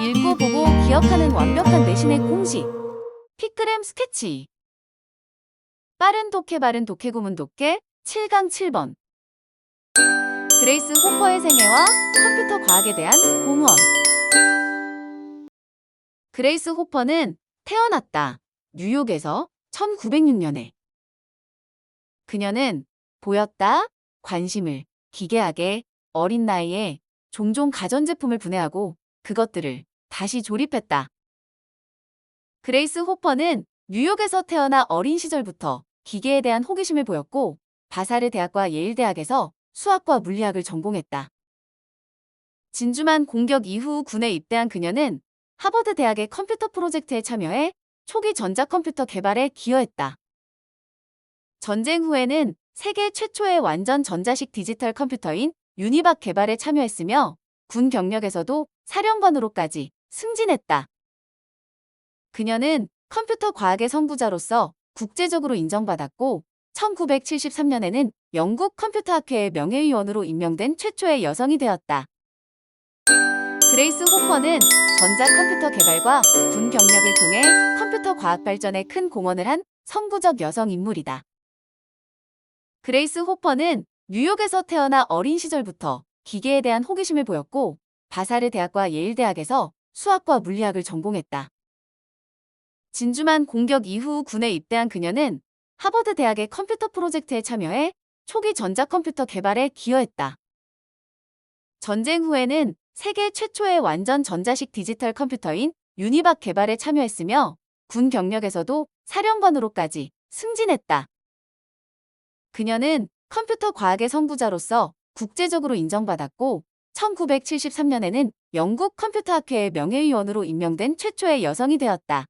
읽고 보고 기억하는 완벽한 내신의 공식. 피크램 스케치. 빠른 독해 바른 독해 구문 독해 7강 7번. 그레이스 호퍼의 생애와 컴퓨터 과학에 대한 공헌. 그레이스 호퍼는 태어났다. 뉴욕에서 1906년에. 그녀는 보였다. 관심을 기괴하게 어린 나이에 종종 가전제품을 분해하고 그것들을 다시 조립했다. 그레이스 호퍼는 뉴욕에서 태어나 어린 시절부터 기계에 대한 호기심을 보였고 바사르 대학과 예일 대학에서 수학과 물리학을 전공했다. 진주만 공격 이후 군에 입대한 그녀는 하버드 대학의 컴퓨터 프로젝트에 참여해 초기 전자컴퓨터 개발에 기여했다. 전쟁 후에는 세계 최초의 완전 전자식 디지털 컴퓨터인 유니박 개발에 참여했으며 군 경력에서도 사령관으로까지 승진했다. 그녀는 컴퓨터 과학의 선구자로서 국제적으로 인정받았고 1973년에는 영국 컴퓨터 학회의 명예위원으로 임명된 최초의 여성이 되었다. 그레이스 호퍼는 전자 컴퓨터 개발과 군 경력을 통해 컴퓨터 과학 발전에 큰 공헌을 한 선구적 여성 인물이다. 그레이스 호퍼는 뉴욕에서 태어나 어린 시절부터 기계에 대한 호기심을 보였고 바사르 대학과 예일 대학에서 수학과 물리학을 전공했다. 진주만 공격 이후 군에 입대한 그녀는 하버드 대학의 컴퓨터 프로젝트에 참여해 초기 전자컴퓨터 개발에 기여했다. 전쟁 후에는 세계 최초의 완전 전자식 디지털 컴퓨터인 유니박 개발에 참여했으며 군 경력에서도 사령관으로까지 승진했다. 그녀는 컴퓨터 과학의 선구자로서 국제적으로 인정받았고 1973년에는 영국 컴퓨터 학회의 명예위원으로 임명된 최초의 여성이 되었다.